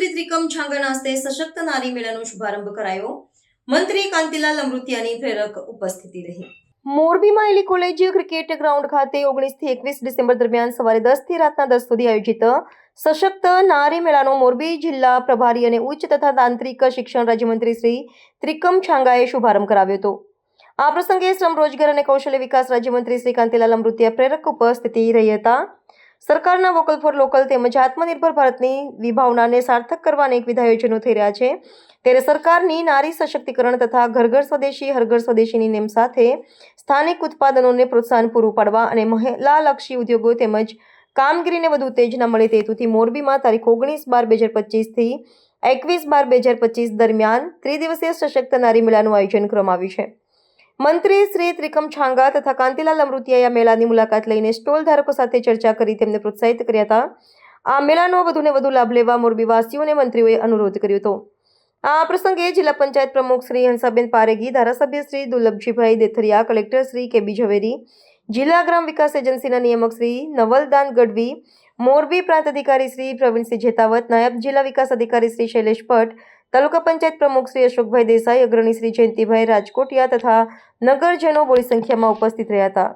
ત્રિકમ છાંગાના હસ્તે સશક્ત નારી મેળાનો શુભારંભ કરાયો. મંત્રી કાંતિલાલ અમૃતિયાની પ્રેરક ઉપસ્થિતિ રહી. મોરબીમાં એલી કોલેજ ક્રિકેટ ગ્રાઉન્ડ ખાતે ઓગણીસથી એકવીસ ડિસેમ્બર દરમિયાન સવારે દસથી રાતના દસ સુધી આયોજિત સશક્ત નારી મેળાનો મોરબી જિલ્લા પ્રભારી અને ઉચ્ચ તથા તાંત્રિક શિક્ષણ રાજ્યમંત્રી શ્રી ત્રિકમ છાંગાએ શુભારંભ કરાવ્યો હતો. આ પ્રસંગે શ્રમ રોજગાર અને કૌશલ્ય વિકાસ રાજ્યમંત્રી શ્રી કાંતિલાલ અમૃતિયા પ્રેરક ઉપસ્થિતિ રહી હતા. સરકારના વોકલ ફોર લોકલ તેમજ આત્મનિર્ભર ભારતની વિભાવનાને સાર્થક કરવા અનેકવિધ આયોજનો થઈ રહ્યા છે. ત્યારે સરકારની નારી સશક્તિકરણ તથા ઘર ઘર સ્વદેશી, હરઘર સ્વદેશીની નેમ સાથે સ્થાનિક ઉત્પાદનોને પ્રોત્સાહન પૂરું પાડવા અને મહિલાલક્ષી ઉદ્યોગો તેમજ કામગીરીને વધુ ઉત્તેજના મળે તે હેતુથી મોરબીમાં તારીખ ઓગણીસ બાર બે હજાર પચીસથી એકવીસ બાર બે હજાર પચીસ દરમિયાન ત્રિદિવસીય સશક્ત નારી મેળાનું આયોજન કરવામાં આવ્યું છે. મંત્રી શ્રી ત્રિકમ છાંગા તથા કાંતિલાલ અમૃતિયાએ આ મેળાની મુલાકાત લઈને સ્ટોલ ધારકો સાથે ચર્ચા કરી, તેમને પ્રોત્સાહિત કર્યા હતા. આ મેળાનો વધુને વધુ લાભ લેવા મોરબીવાસીઓને મંત્રીઓએ અનુરોધ કર્યો હતો. આ પ્રસંગે જિલ્લા પંચાયત પ્રમુખ શ્રી હંસાબેન પારેગી, ધારાસભ્ય શ્રી દુર્લભજીભાઈ દેથરિયા, કલેક્ટર શ્રી કેબી ઝવેરી, જિલ્લા ગ્રામ વિકાસ એજન્સીના નિયામક શ્રી નવલદાન ગઢવી, મોરબી પ્રાંત અધિકારી શ્રી પ્રવીણસિંહ જેતાવત, નાયબ જિલ્લા વિકાસ અધિકારી શ્રી શૈલેષ ભટ્ટ તાલુકા પંચાયત પ્રમુખ શ્રી અશોકભાઈ દેસાઈ, અગ્રણી શ્રી જયંતિભાઈ રાજકોટિયા તથા નગરજનો બોડી સંખ્યામાં ઉપસ્થિત રહ્યા હતા.